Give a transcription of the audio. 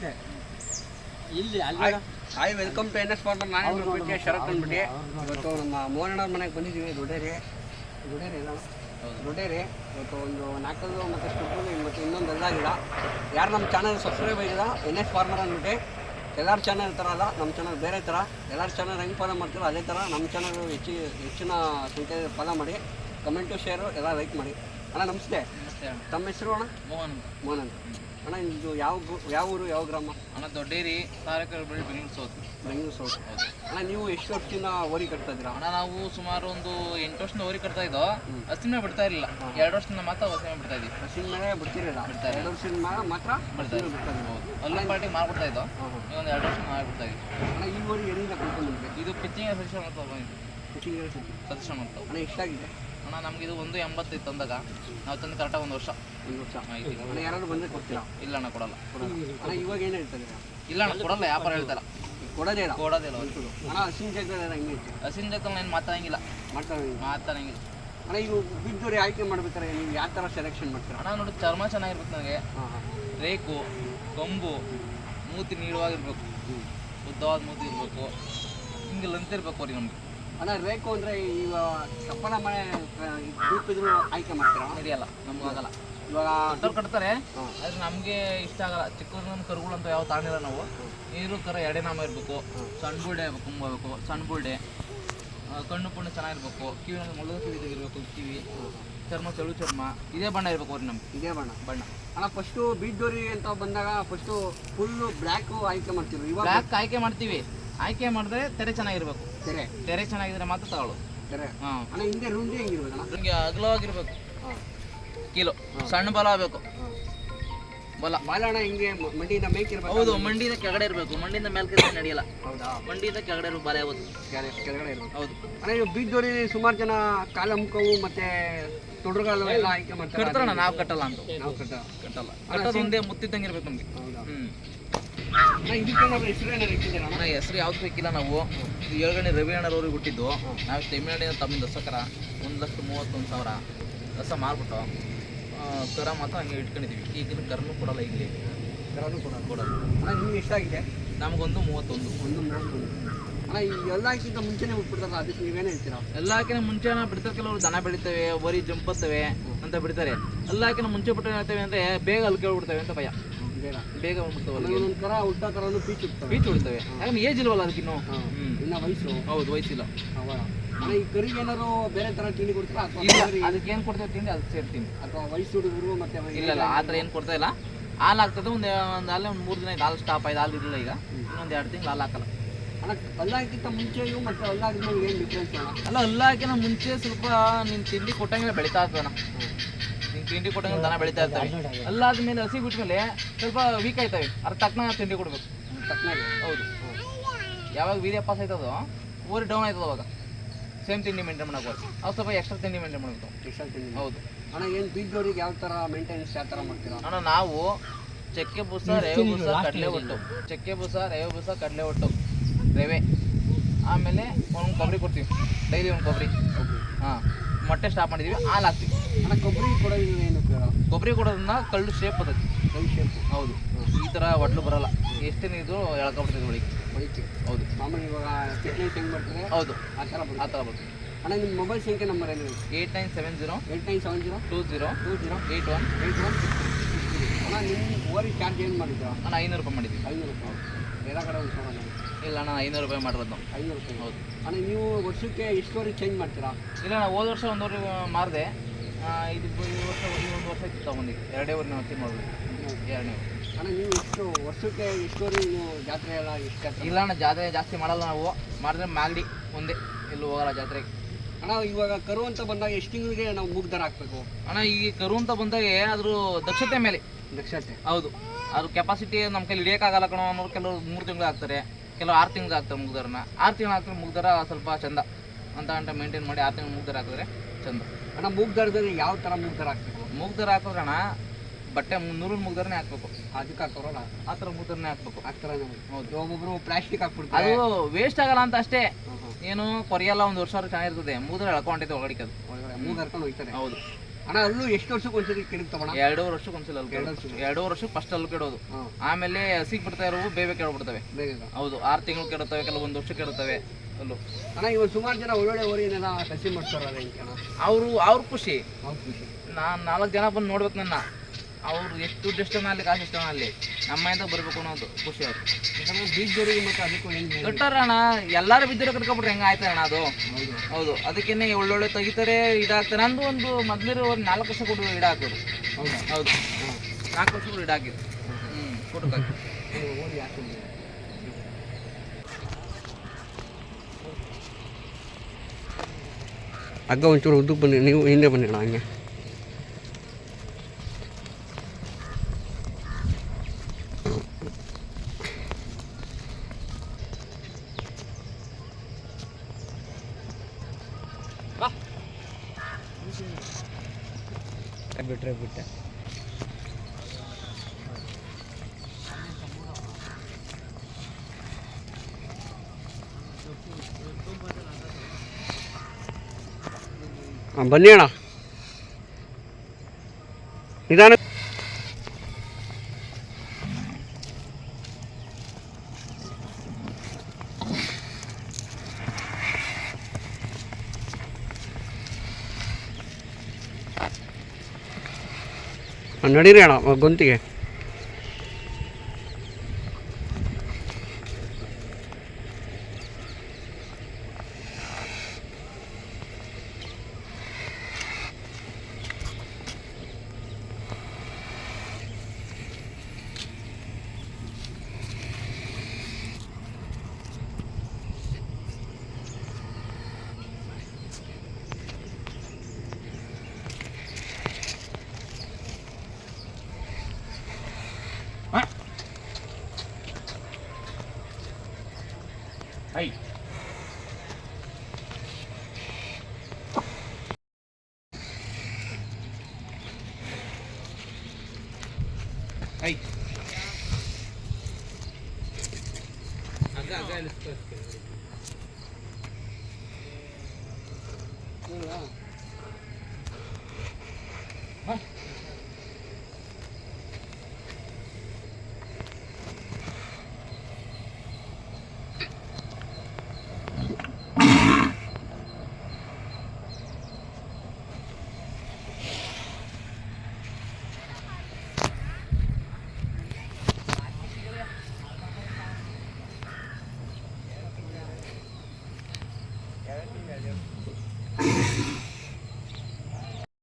ಅಷ್ಟೇ ಇಲ್ಲಿ ಅಲ್ಲಿ hi welcome to N S farmer ನಾನು ನಿಮ್ಮ ಪ್ರೀತಿಯ ಶರತ್ ಅಂದ್ಬಿಟ್ಟು. ಇವತ್ತು ನಮ್ಮ ಮೋಹನವ್ರ ಮನೆಗೆ ಬಂದಿದ್ದೀವಿ ದೊಡ್ಡೇರಿ. ದೊಡ್ಡೇರಿ ಇಲ್ಲ ದೊಡ್ಡೇರಿ. ಇವತ್ತು ಒಂದು ನಾಲ್ಕು ಮತ್ತು ಸ್ಟುಡ್ಡು ಮತ್ತು ಇನ್ನೊಂದು ಎಲ್ಲ ಗಿಡ ಯಾರು ನಮ್ಮ ಚಾನಲ್ ಸಬ್ಸ್ಕ್ರೈಬ್ ಆಗಿಲ್ಲ ಎನ್ ಎಸ್ ಫಾರ್ಮರ್ ಅಂದ್ಬಿಟ್ಟು. ಎಲ್ಲರ ಚಾನಲ್ ಥರ ಅಲ್ಲ ನಮ್ಮ ಚಾನಲ್ ಬೇರೆ ಥರ ಎಲ್ಲರ ಚಾನಲ್ ಹೆಂಗೆ ಫಾಲೋ ಮಾಡ್ತೀರೋ ಅದೇ ಥರ ನಮ್ಮ ಚಾನಲ್ ಹೆಚ್ಚು ಹೆಚ್ಚಿನ ಸಂಖ್ಯೆ ಫಾಲೋ ಮಾಡಿ. ಕಮೆಂಟು ಶೇರು ಎಲ್ಲ ಲೈಕ್ ಮಾಡಿ. ಅಣ್ಣ ನಮಸ್ತೆ. ನಮಸ್ತೆ ತಮ್ಮ ಹೆಸರು ಅಣ್ಣ? ಮೋಹನ್ ಮೋಹನ್ ಅಂತ. ಅಣ್ಣ ಇದು ಯಾವ ಗು- ಯಾವ ಊರು ಯಾವ ಗ್ರಾಮ? ಅಣ್ಣ ದೊಡ್ಡೇರಿ ತಾರಕರ ಬಳಿ ಬೆಂಗಳೂರು ಸೌತ್. ಬೆಂಗಳೂರು ಸೌತ್. ಅಣ್ಣ ನೀವು ಎಷ್ಟು ವರ್ಷದಿಂದ ಓರಿ ಕಟ್ತಾ ಇದ್ದೀರಾ? ಅಣ್ಣ ನಾವು ಸುಮಾರು ಒಂದು ಎಂಟು ವರ್ಷದಿಂದ ಓರಿ ಕಟ್ತಾ ಇದ್ದೋ ಹಸಿಮೆ ಬಿಡ್ತಾ ಇರಲಿಲ್ಲ. ಎರಡು ವರ್ಷದಿಂದ ಮಾತ್ರ ಹಸಿಮೆ ಬಿಡ್ತಾ ಇದ್ವಿ ಹಸಿನ ಮೇಲೆ ಬಿಡ್ತಿರಲ್ಲ ಬಿಡ್ತಾ ವರ್ಷದಿಂದ ಎರಡು ವರ್ಷದ ಮೇಲೆ ಮಾತ್ರ ಬಿಡ್ತಾ ಹಸಿನ ಬಿಡ್ತಾ ಇದ್ದೀರಾ. ಅಲ್ಲೊಂದು ಪಾರ್ಟಿ ಮಾಡ್ಬಿಡ್ತಾ ಇದ್ದೋ ಹಾಂ ಹಾಂ. ಒಂದು ಎರಡು ವರ್ಷ ಮಾಡಿ ಬಿಡ್ತಾ ಇದ್ವಿ ಅಣ್ಣ ಈ ಊರಿಗೆ ಎಲ್ಲಿಂದ ಕರ್ಕೊಂಡು ಬಂದ್ರಿ? ಇದು ಪಿಚ್ಚಿಂಗ್ ಸಜೆಷನ್ ಬಂದಿದ್ವಿ ಕುಚಿಂಗ್ ಸಿಟಿ ಸಜೆಷನ್ ಮಾಡ್ತಾವೆ ಅಣ್ಣ ಎಷ್ಟಾಗಿದೆ? ಅಣ್ಣ ನಮ್ಗೆ ಇದು ಒಂದು ಇತ್ತು ಅಂದಾಗ. ನಾವು ತಂದು ಕರೆಕ್ಟಾಗಿ ಒಂದು ವರ್ಷ. ಒಂದು ವರ್ಷ. ಆಯ್ತು ಯಾರಾದ್ರು ಬಂದರೆ ಕೊಡ್ತೀರಾ? ಇಲ್ಲ ಅಣ್ಣ ಕೊಡಲ್ಲ. ಅಣ್ಣ ಇವಾಗ ಏನು ಹೇಳ್ತಾರೆ ಇಲ್ಲ ಅಣ್ಣ ಕೊಡಲ್ಲ ವ್ಯಾಪಾರ ಹೇಳ್ತಾರ ಕೊಡೋದೇ ಇಲ್ಲ. ಕೊಡೋದಿಲ್ಲ ಅವ್ರು. ಒಂಚೂರು. ಅಣ್ಣ ಹಸಿನ ಜಾಗದಲ್ಲಿ ಹೆಂಗೆ ಹಸಿನ ಏನು ಮಾತಾಡಂಗಿಲ್ಲ. ಮಾಡ್ತಾರೆ ಮಾತಾಡಂಗಿಲ್ಲ. ಅಣ್ಣ ಈಗ ಬಿದ್ದೂರಿ ಆಯ್ಕೆ ಮಾಡ್ಬೇಕಾರೆ ನೀವು ಯಾವ ಥರ ಸೆಲೆಕ್ಷನ್ ಮಾಡ್ತೀರಾ? ಅಣ್ಣ ನೋಡಿ ಚರ್ಮ ಚೆನ್ನಾಗಿರ್ಬೇಕು ನನಗೆ. ರೇಕು ಕೊಂಬು ಮೂತಿ ನೀಳವಾಗಿರ್ಬೇಕು. ಉದ್ದವಾದ ಮೂತಿ ಇರಬೇಕು. ಹಿಂಗೆ ಲಂತಿರ್ಬೇಕು ಅವ್ರಿಗೆ ನಮ್ಗೆ. ಅಣ್ಣ ರೇಕು ಅಂದರೆ ಈಗ ಕಪ್ಪನ ಮನೆ ದೀಪಿದ್ರು ಆಯ್ಕೆ ಮಾಡ್ತೀರಾ? ಸರಿಯಲ್ಲ ನಮ್ಗೆ ಆಗಲ್ಲ. ಇವಾಗ ಕಟ್ಟೋರು ಕಟ್ತಾರೆ ಆದ್ರೆ ನಮಗೆ ಇಷ್ಟ ಆಗಲ್ಲ. ಚಿಕ್ಕದೊಂದು ಕರುಗಳು ಅಂತ ಯಾವ ತಾಣಿಲ್ಲ ನಾವು. ನೀರು ಕರ ಎಡೆ ನಾಮ ಇರಬೇಕು. ಸಣ್ಣ ಬುಲ್ಡೆ ಕುಂಬಬೇಕು ಸಣ್ಣ ಬುಲ್ಡೆ ಕಣ್ಣು ಪುಣ್ಣು ಚೆನ್ನಾಗಿರ್ಬೇಕು. ಕಿವಿ ಮುಳ್ಳು ಕಿವಿ ಕಿವಿ. ಚರ್ಮ ತೆಳು ಚರ್ಮ. ಇದೇ ಬಣ್ಣ ಇರ್ಬೇಕು ಅವ್ರಿಗೆ ನಮ್ಗೆ. ಇದೇ ಬಣ್ಣ. ಬಣ್ಣ. ಅಣ್ಣ ಫಸ್ಟು ಡೋರಿ ಅಂತ ಬಂದಾಗ ಫಸ್ಟು ಫುಲ್ಲು ಬ್ಲ್ಯಾಕು ಆಯ್ಕೆ ಮಾಡ್ತೀವಿ ಇವಾಗ ಬ್ಲ್ಯಾಕ್ ಆಯ್ಕೆ ಮಾಡ್ತೀವಿ. ಆಯ್ಕೆ ಮಾಡಿದ್ರೆ ತೆರೆ ಚೆನ್ನಾಗಿರ್ಬೇಕು. ತೆರೆ? ತೆರೆ ಚೆನ್ನಾಗಿದ್ರೆ ಮಾತ್ರ ತಗೊಳ್ಳು. ತೆರೆ? ಹಾಂ. ಅಣ್ಣ ಹಿಂದೆ ರುಂಡಿ ಹೆಂಗಿರ್ಬೇಕು ಅಣ್ಣ ನಿಮಗೆ ಅಗಲವಾಗಿರ್ಬೇಕು ಕಿಲೋ. ಸಣ್ಣ ಬಲ ಆಗಬೇಕು. ಬಲ. ಬಾಲಣ ಹಿಂಗೆ ಮಂಡಿಯಿಂದ ಮೇಕಿರ್ಬೇಕು ಹೌದು ಮಂಡಿಯಿಂದ ಕೆಳಗಡೆ ಇರಬೇಕು. ಮಂಡಿಯಿಂದ ಮೇಲ್ಕೆ ನಡೆಯಲ್ಲ. ಹೌದಾ? ಮಂಡಿಯಿಂದ ಕೆಳಗಡೆ ಇರೋ ಬಲ ಯಾವುದು ಕೆಳಗಡೆ ಇರ್ಬೇಕು. ಹೌದು. ಅಣ್ಣ ಇವು ಬೀದ್ದೋರಿ ಸುಮಾರು ಜನ ಕಾಲಂಕವು ಮತ್ತೆ ತೊಡರುಗಾಲು ಎಲ್ಲ ಆಯ್ಕೆ ಮಾಡ್ತಾರೆ. ನಾವು ಕಟ್ಟಲ್ಲ ಅಂತ ನಾವು ಕಟ್ಟ ಕಟ್ಟಲ್ಲ. ಕಟ್ಟೋದು ಒಂದೇ ಮುತ್ತಿದ್ದಂಗೆ ಇರ್ಬೇಕು ನಮಗೆ. ಹೌದಾ? ಹ್ಮ್. ಅಣ್ಣ ಹೆಸರು ಯಾವ್ದು ಬೇಕಿಲ್ಲ ನಾವು. ಏಳ್ಗಣಿ ರವಿ ಅಣ್ಣರವ್ರಿಗೆ ಹುಟ್ಟಿದ್ದು. ನಾವು ತಮಿಳ್ನಾಡಿನ ತಮ್ಮ ದಸಕರ ಒಂದು ಲಕ್ಷ ಮೂವತ್ತೊಂದು ಸಾವಿರ ದಸ ಮಾರ್ಬಿಟ್ಟು ಕರ ಮಾತ್ರ ಹಂಗೆ ಇಟ್ಕೊಂಡಿದ್ದೀವಿ ಈಗಿನ ಕರನು ಕೊಡಲ್ಲ ಇಲ್ಲಿ. ಕರನು ಕೂಡ ಕೊಡಲ್ಲ. ಅಣ್ಣ ನಿಮ್ಗೆ ಎಷ್ಟಾಗಿದೆ ನಮಗೊಂದು ಮೂವತ್ತೊಂದು. ಒಂದು ಮೂವತ್ತೊಂದು ಅಣ್ಣ ಈ ಮುಂಚೆನೇ ಬಿಟ್ಬಿಡ್ತಾರಲ್ಲ ಅದಕ್ಕೆ ನೀವೇನು ಹೇಳ್ತೀರಾ? ಎಲ್ಲಕ್ಕಿಂತ ಮುಂಚೆ ಬಿಡ್ತಾರೆ ಕೆಲವರು ದನ ಬೆಳಿತವೆ ವರಿ ಜಂಪತ್ತವೆ ಅಂತ ಬಿಡ್ತಾರೆ. ಎಲ್ಲಕ್ಕಿಂತ ಮುಂಚೆ ಬಿಟ್ಟು ಹೇಳ್ತೇವೆ ಅಂದ್ರೆ ಬೇಗ ಅಲ್ಲಿ ಕೇಳ್ಬಿಡ್ತವೆ ಅಂತ ಭಯ. ಬೇಗ ಒಂಥರ ಉಲ್ಟಾ ಥರನೂ ಪೀಚ್ ಇರ್ತವೆ ಬೀಚ್ ಬಿಡ್ತವೆ ಯಾಕಂದ್ರೆ ಏಜ್ ಇಲ್ವಲ್ಲ ಅದಕ್ಕಿನ್ನು? ಇನ್ನ ವಯಸ್ಸು. ಹೌದು ವಯಸ್ಸಿಲ್ಲ. ಅವ ಅಣ್ಣ ಈ ಕರಿಗೆ ಏನಾದ್ರು ಬೇರೆ ತರ ತಿಂಡಿ ಕೊಡ್ತೀರಾ? ಇಲ್ಲ ಅದಕ್ಕೆ ಏನು ಕೊಡ್ತೇವೆ ತಿಂಡಿ? ಅದಕ್ಕೆ ಸೇರ್ತೀನಿ. ಅಥವಾ ವಯಸ್ಸು ಹುಡುಗರು ಮತ್ತೆ ಇಲ್ಲ ಇಲ್ಲ ಆ ಥರ ಏನು ಕೊಡ್ತಾ ಇಲ್ಲ. ಹಾಲು ಆಗ್ತದೆ ಒಂದು ಒಂದು ಅಲ್ಲೇ ಒಂದು ಮೂರು ದಿನ ಆಯ್ತು. ಹಾಲು ಸ್ಟಾಪ್ ಆಯ್ತು ಹಾಲು ಇರಲಿಲ್ಲ ಈಗ. ಇನ್ನೊಂದು ಎರಡು ತಿಂಗಳು ಹಾಲು ಹಾಕಲ್ಲ. ಅಣ್ಣ ಅಲ್ಲಾಗಿಂತ ಮುಂಚೆಯೂ ಮತ್ತೆ ಅಲ್ಲಾಗಿದ್ಮೇಲೆ ಏನು ಡಿಫ್ರೆನ್ಸ್ ಅಣ್ಣ ಅಲ್ಲ ಹಾಕಿನ ಮುಂಚೆ ಸ್ವಲ್ಪ ನಿನ್ನ ತಿಂಡಿ ಕೊಟ್ಟಂಗೆ ಬೆಳೀತಾ ಇರ್ತದಣ್ಣ ತಿಂಡಿ ಕೊಟ್ಟಂಗೆ ದನ ಬೆಳೀತಾ ಇರ್ತವೆ ಅಲ್ಲಾದ್ಮೇಲೆ ಹಸಿ ಬಿಟ್ಮೇಲೆ ಸ್ವಲ್ಪ ವೀಕ್ ಆಯ್ತವೆ ಅದ್ರ ತಕ್ಕನ ತಿಂಡಿ ಕೊಡ್ಬೇಕು. ತಕ್ಕನಾಗಿ ಹೌದು. ಯಾವಾಗ ವೀರ್ಯ ಪಾಸ್ ಆಯ್ತದೋ ಊರಿ ಡೌನ್ ಆಯ್ತದ ಅವಾಗ. ಸೇಮ್ ತಿಂಡಿ ಮೇಂಟೈನ್ ಮಾಡೋಕೆ ಅವು ಸ್ವಲ್ಪ ಎಕ್ಸ್ಟ್ರಾ ತಿಂಡಿ ಮೇಂಟೈನ್ ಮಾಡಬೇಕು. ತಿಂಡಿ. ಹೌದು. ಅಣ್ಣ ಏನು ಯಾವ ಥರ ಮೇಂಟೆನೆನ್ಸ್ ಯಾವ ಥರ ಮಾಡ್ತೀರಾ? ಅಣ್ಣ ನಾವು ಚಕ್ಕೆ ಬೂಸ ರೇವೆ ಬೂಸ ಕಡಲೆ ಹೊಟ್ಟು ಚಕ್ಕೆ ಬೂಸ ರೇವೆ ಬೂಸ ಕಡಲೆ ಹೊಟ್ಟು ರೇವೆ. ಆಮೇಲೆ ಒಂದು ಕೊಬ್ಬರಿ ಕೊಡ್ತೀವಿ. ಡೈಲಿ ಒಂದು ಕೊಬ್ಬರಿ. ಹಾಂ. ಮೊಟ್ಟೆ ಸ್ಟಾಪ್ ಮಾಡಿದ್ದೀವಿ ಹಾಲು ಹಾಕ್ತೀವಿ ಅಣ್ಣ ಕೊಬ್ಬರಿ ಕೊಡೋದು ಏನು ಕೊಬ್ಬರಿ ಕೊಡೋದನ್ನ ಕಳ್ಳು ಶೇಪ್ ಅದಕ್ಕೆ ಕಲ್ಲು ಶೇಪ್ ಹೌದು. ಈ ಥರ ಒಟ್ಲು ಬರಲ್ಲ. ಎಷ್ಟೇ ಇದು ಎಳ್ಕೊಬಿಡ್ತೈತೆ ಒಳಗೆ ಬೈಕೆ ಹೌದು. ಮಾಮೂಲಿ ಇವಾಗ ಫಿಟ್ನೆಸ್ ಹೆಂಗೆ ಮಾಡ್ತಾರೆ ಹೌದು. ಆ ಥರ ಆ ಬರುತ್ತೆ. ಥರ ಬರ್ತದೆ ಅಣ್ಣ ನಿಮ್ಮ ಮೊಬೈಲ್ ಸಂಖ್ಯೆ ನಂಬರ್ ಏನು eight nine seven zero eight nine seven zero two zero two zero eight one eight one ಅಣ್ಣ ನಿಮ್ಮ ಓರಿ ಚಾರ್ಜ್ ಏನು ಮಾಡಿದ್ದೀರಾ? ಅಣ್ಣ ಐನೂರು ರೂಪಾಯಿ ಮಾಡಿದ್ದೀವಿ. ಐನೂರು ರೂಪಾಯಿ. ಬೇರೆ ಕಡೆ ಒಂದು ಸಾವಿರ ಇಲ್ಲ ಅಣ್ಣ ಐನೂರು ರೂಪಾಯಿ ಮಾಡಿರೋದು ನಾವು. ಐನೂರು ರೂಪಾಯಿ. ಹೌದು. ಅಣ್ಣ ನೀವು ವರ್ಷಕ್ಕೆ ಎಷ್ಟುವರೆಗೆ ಚೇಂಜ್ ಮಾಡ್ತೀರಾ? ಇಲ್ಲ ಹೋದ ವರ್ಷ ಒಂದೂವರೆ ಮಾರಿದೆ ಇದು ಈ ವರ್ಷ ಈ ಒಂದು ವರ್ಷ ಇತ್ತು ತಗೊಂಡಿದ್ದು ಎರಡೇ ಊರಿನ ಹತ್ತಿ ಮಾಡ್ಬೋದು ಎರಡನೇ ಅಣ್ಣ ನೀವು ವರ್ಷಕ್ಕೆ ಇಷ್ಟೋರಿ ನೀವು ಜಾತ್ರೆ ಎಲ್ಲ ಇಲ್ಲ ಅಣ್ಣ ಜಾತ್ರೆ ಜಾಸ್ತಿ ಮಾಡಲ್ಲ ನಾವು. ಮಾಡಿದ್ರೆ ಮಾಗಡಿ ಒಂದೇ ಎಲ್ಲೂ ಹೋಗಲ್ಲ ಜಾತ್ರೆಗೆ. ಅಣ್ಣ ಇವಾಗ ಕರು ಅಂತ ಬಂದಾಗ ಎಷ್ಟು ತಿಂಗಳಿಗೆ ನಾವು ಮೂಗ್ದಾರ ಹಾಕ್ಬೇಕು? ಅಣ್ಣ ಈ ಕರು ಅಂತ ಬಂದಾಗ ಅದ್ರ ದಕ್ಷತೆ ಮೇಲೆ. ದಕ್ಷತೆ. ಹೌದು. ಅದ್ರ ಕೆಪಾಸಿಟಿ ನಮ್ಮ ಕೈಲಿ ಹಿಡಿಯೋಕ್ಕಾಗಲ್ಲ ಕಣೋ ಅನ್ನೋರು ಕೆಲವು ಮೂರು ತಿಂಗಳು ಹಾಕ್ತಾರೆ. ಕೆಲವು ಆರು ತಿಂಗಳು ಹಾಕ್ತಾರೆ ಮುಗ್ದರನ್ನ ಆರು ತಿಂಗಳು ಹಾಕ್ತಾರೆ ಮುಗ್ದಾರ ಸ್ವಲ್ಪ ಚಂದ. ಅಂತ ಅಂತ ಮೇಂಟೈನ್ ಮಾಡಿ ಆರು ತಿಂಗಳು ಮುಗ್ದರ ಹಾಕಿದ್ರೆ ಚಂದ. ಅಣ್ಣ ಮೂಗ್ದಾರದಲ್ಲಿ ಯಾವ ಥರ ಮೂಗ್ದಾರ ಹಾಕ್ಬೇಕು? ಮುಗ್ದರ ಹಾಕಿದ್ರೆ ಅಣ್ಣ ಬಟ್ಟೆ ನೂರು ಮುಗ್ದರ್ನೇ ಹಾಕ್ಬೇಕು. ಅದಕ್ಕೆ ಹಾಕೋರಲ್ಲ? ಆ ಥರ ಮುಗ್ದರನೇ ಹಾಕ್ಬೇಕು. ಆ ಥರ ಹೌದು. ಒಬ್ಬೊಬ್ರು ಪ್ಲಾಸ್ಟಿಕ್ ಹಾಕ್ಬಿಡ್ತಾರೆ. ಅದು ವೇಸ್ಟ್ ಆಗಲ್ಲ ಅಂತ ಅಷ್ಟೇ. ಏನು ಕೊರಿಯಲ್ಲ ಒಂದು ವರ್ಷ ಚೆನ್ನಾಗಿರ್ತದೆ. ಮುಗಿದ್ರೆ ಎಳ್ಕೊಂಡಿದ್ದೆ ಒಳಗಡೆ ಅದು ಒಳಗಡೆ ಮೂಗ್ ಹರ್ಕೊಂಡು ಹೋಗ್ತಾರೆ. ಹೌದು. ಅಣ್ಣ ಅಲ್ಲೂ ಎಷ್ಟು ವರ್ಷಕ್ಕೆ ಒಂದ್ಸರಿ ಕೆಡಕ್ ತಗೋಣ? ಎರಡೂವರೆ ವರ್ಷಕ್ಕೆ ಒಂದ್ಸಲ ಎರಡು ವರ್ಷ ಎರಡೂವರೆ ವರ್ಷಕ್ಕೆ ಫಸ್ಟ್ ಅಲ್ಲಿ ಕೆಡೋದು ಹಾಂ. ಆಮೇಲೆ ಹಸಿಗೆ ಬಿಡ್ತಾ ಇರೋವು ಬೇಗ ಕೆಡಬಿಡ್ತವೆ ಬೇಗ. ಹೌದು ಆರು ತಿಂಗಳು ಕೆಡುತ್ತವೆ ಕೆಲವು ಒಂದು ವರ್ಷ ಕೆಡುತ್ತವೆ ಅಲ್ಲೂ. ಅಣ್ಣ ಇವಾಗ ಸುಮಾರು ಜನ ಒಳ್ಳೊಳ್ಳೆ ಊರಿನೆಲ್ಲ ಕಸಿ ಮಾಡ್ತಾರಲ್ಲ ಹಿಂಗೆ ಅಣ್ಣ? ಅವರು ಅವ್ರ ಖುಷಿ. ಅವ್ರ ಖುಷಿ. ನಾನು ನಾಲ್ಕು ಜನ ಬಂದು ನೋಡ್ಬೇಕು ನನ್ನ. ಅವ್ರು ಎಷ್ಟು ದುಡ್ಡು ಎಷ್ಟು ಅಲ್ಲಿ ಕಾಸು ಎಷ್ಟು ಅಲ್ಲಿ. ನಮ್ಮಿಂದ ಬರಬೇಕು ಅನ್ನೋದು ಖುಷಿ ಅವ್ರು. ಬೀಜದವರಿಗೆ ಮತ್ತು ಅದಕ್ಕೂ ಏನು ಕಟ್ಟಾರಣ ಎಲ್ಲಾರು ಬಿದ್ದರೆ ಕಟ್ಕೊಬಿಟ್ರೆ ಹೆಂಗ ಆಯ್ತು ಅಣ್ಣ ಅದು? ಹೌದು. ಅದಕ್ಕೇನೆ ಒಳ್ಳೊಳ್ಳೆ ತೆಗಿತಾರೆ ಇದಾಗ್ತಾರೆ. ನಂದು ಒಂದು ಮೊದಲಿರೋ ಒಂದು ನಾಲ್ಕು ವರ್ಷ ಕೊಡು ಇಡ ಹಾಕೋದು ಹೌದಾ? ಹೌದು. ನಾಲ್ಕು ವರ್ಷ ಕೂಡ ಇಡ ಹಾಕಿದ್ರು ಹ್ಞೂ ಕೊಟ್ಟು ಹಗ್ಗ ಒಂಚೂರು ಉದ್ದಕ್ಕೆ ಬನ್ನಿ ನೀವು ಹಿಂದೆ ಬನ್ನಿ ಅಣ್ಣ ಹಂಗೆ. ಬಿಟ್ರೆ ಬಿಟ್ಟೆ ಹಾಂ ಬನ್ನಿ ಅಣ್ಣ ನಿಧಾನ ನಡೀರಿ ಅಣ್ಣ ಗೊಂತಿಗೆ. ಐ ಹಾ